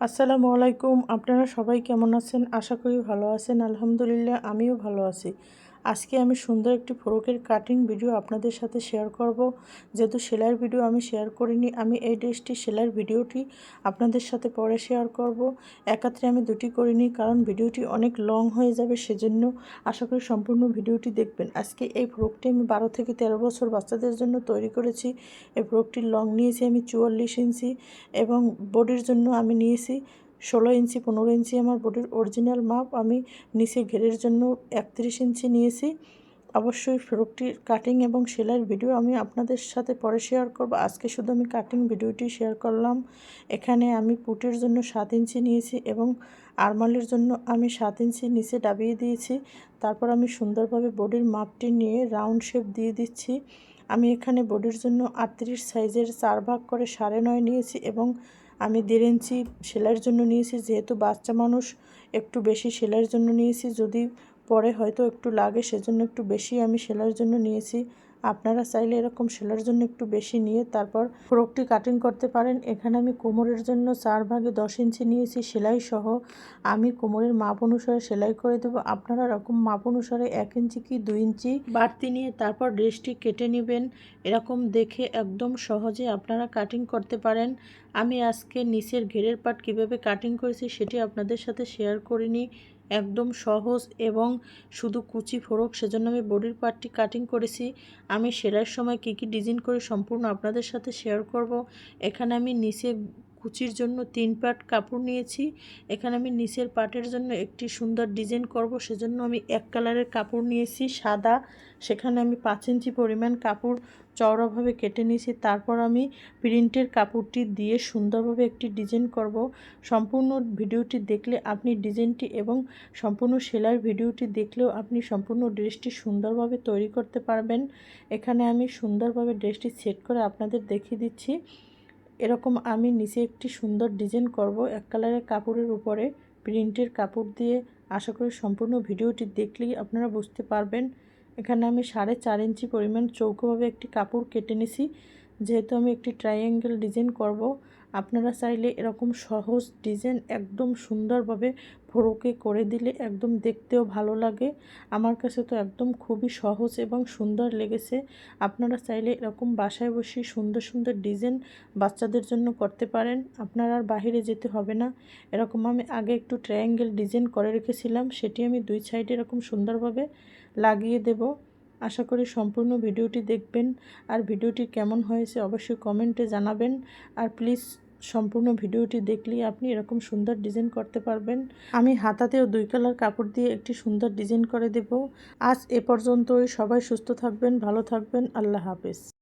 আসসালামু আলাইকুম। আপনারা সবাই কেমন আছেন? আশা করি ভালো আছেন। আলহামদুলিল্লাহ আমিও ভালো আছি। আজকে আমি সুন্দর একটি ফ্রকের কাটিং ভিডিও আপনাদের সাথে শেয়ার করব। যেহেতু সেলাইয়ের ভিডিও আমি শেয়ার করিনি, আমি এই ড্রেসটি, সেলাইয়ের ভিডিওটি আপনাদের সাথে পরে শেয়ার করব। একাত্রে আমি দুটি করিনি, কারণ ভিডিওটি অনেক লং হয়ে যাবে, সেজন্য আশা করি সম্পূর্ণ ভিডিওটি দেখবেন। আজকে এই ফ্রকটি আমি বারো থেকে তেরো বছর বাচ্চাদের জন্য তৈরি করেছি। এই ফ্রকটির লং নিয়েছি আমি চুয়াল্লিশ ইঞ্চি এবং বডির জন্য আমি নিয়েছি ষোলো ইঞ্চি, পনেরো ইঞ্চি আমার বডির অরিজিনাল মাপ আমি নিচে ঘেরের জন্য একত্রিশ ইঞ্চি নিয়েছি। অবশ্যই ফ্রকটির কাটিং এবং সেলাইয়ের ভিডিও আমি আপনাদের সাথে পরে শেয়ার করব। আজকে শুধু আমি কাটিং ভিডিওটি শেয়ার করলাম। এখানে আমি পুটের জন্য সাত ইঞ্চি নিয়েছি এবং আরমালের জন্য আমি সাত ইঞ্চি নিচে ডাবিয়ে দিয়েছি। তারপর আমি সুন্দরভাবে বডির মাপটি নিয়ে রাউন্ড শেপ দিয়ে দিচ্ছি। আমি এখানে বডির জন্য আটত্রিশ সাইজের চার ভাগ করে সাড়ে নয় নিয়েছি এবং আমি দেড় ইঞ্চি সেলাইয়ের জন্য নিয়েছি, যেহেতু বাচ্চা মানুষ একটু বেশি সেলাইয়ের জন্য নিয়েছি। যদি পরে হয়তো একটু লাগে, সেজন্য একটু বেশি আমি সেলাইয়ের জন্য নিয়েছি। আপনারা চাইলে এরকম সেলার জন্য একটু বেশি নিয়ে তারপর ফ্রকটি কাটিং করতে পারেন। এখানে আমি কোমরের জন্য চার ভাগে দশ ইঞ্চি নিয়েছি সেলাই সহ। আমি কোমরের মাপ অনুসারে সেলাই করে দেবো। আপনারা এরকম মাপ অনুসারে এক ইঞ্চি কি দুই ইঞ্চি বাড়তি নিয়ে তারপর ড্রেসটি কেটে নেবেন। এরকম দেখে একদম সহজে আপনারা কাটিং করতে পারেন। আমি আজকে নিচের ঘেরের পাট কীভাবে কাটিং করেছি সেটি আপনাদের সাথে শেয়ার করিনি। একদম সহজ এবং শুধু কুচি ফোরক সেজন্য আমি বডির পার্টটি কাটিং করেছি। আমি সেলাইয়ের সময় কী কী ডিজাইন করে সম্পূর্ণ আপনাদের সাথে শেয়ার করব, এখানে আমি নিচে কুচির জন্য তিন পাট কাপড় নিয়েছি। এখানে আমি নিচের পাটের জন্য একটি সুন্দর ডিজাইন করব, সেজন্য আমি এক কালারের কাপড় নিয়েছি, সাদা। সেখানে আমি পাঁচ ইঞ্চি পরিমাণ কাপড় চওড়াভাবে কেটে নিয়েছি। তারপর আমি প্রিন্টের কাপড়টি দিয়ে সুন্দরভাবে একটি ডিজাইন করব। সম্পূর্ণ ভিডিওটি দেখলে আপনি ডিজাইনটি এবং সম্পূর্ণ সেলাইয়ের ভিডিওটি দেখলেও আপনি সম্পূর্ণ ড্রেসটি সুন্দরভাবে তৈরি করতে পারবেন। এখানে আমি সুন্দরভাবে ড্রেসটি সেট করে আপনাদের দেখিয়ে দিচ্ছি। এরকম আমি নিচে একটি সুন্দর ডিজাইন করব। এক কালারের কাপড়ের উপরে প্রিন্টের কাপড় দিয়ে আশা করি সম্পূর্ণ ভিডিওটি দেখলেই আপনারা বুঝতে পারবেন। এখানে আমি সাড়ে চার ইঞ্চি পরিমাণ চৌকোভাবে একটি কাপড় কেটে নিছি। যেহেতু আমি একটি ট্রাইঅ্যাঙ্গেল ডিজাইন করব আপনারা চাইলে এরকম সহজ ডিজাইন একদম সুন্দরভাবে ফোরকে করে দিলে একদম দেখতেও ভালো লাগে। আমার কাছে তো একদম খুবই সহজ এবং সুন্দর লেগেছে। আপনারা চাইলে এরকম বাসায় বসে সুন্দর সুন্দর ডিজাইন বাচ্চাদের জন্য করতে পারেন। আপনার আর বাহিরে যেতে হবে না। এরকম আমি আগে একটু ট্রায়াঙ্গেল ডিজাইন করে রেখেছিলাম, সেটি আমি দুই সাইডে এরকম সুন্দরভাবে লাগিয়ে দেব। আশা করি সম্পূর্ণ ভিডিওটি দেখবেন। আর ভিডিওটি কেমন হয়েছে অবশ্যই কমেন্টে জানাবেন। আর প্লিজ সম্পূর্ণ ভিডিওটি দেখলেই আপনি এরকম সুন্দর ডিজাইন করতে পারবেন। আমি হাতাতেও দুই কালার কাপড় দিয়ে একটি সুন্দর ডিজাইন করে দেব। আজ এ পর্যন্তই। সবাই সুস্থ থাকবেন, ভালো থাকবেন। আল্লাহ হাফেজ।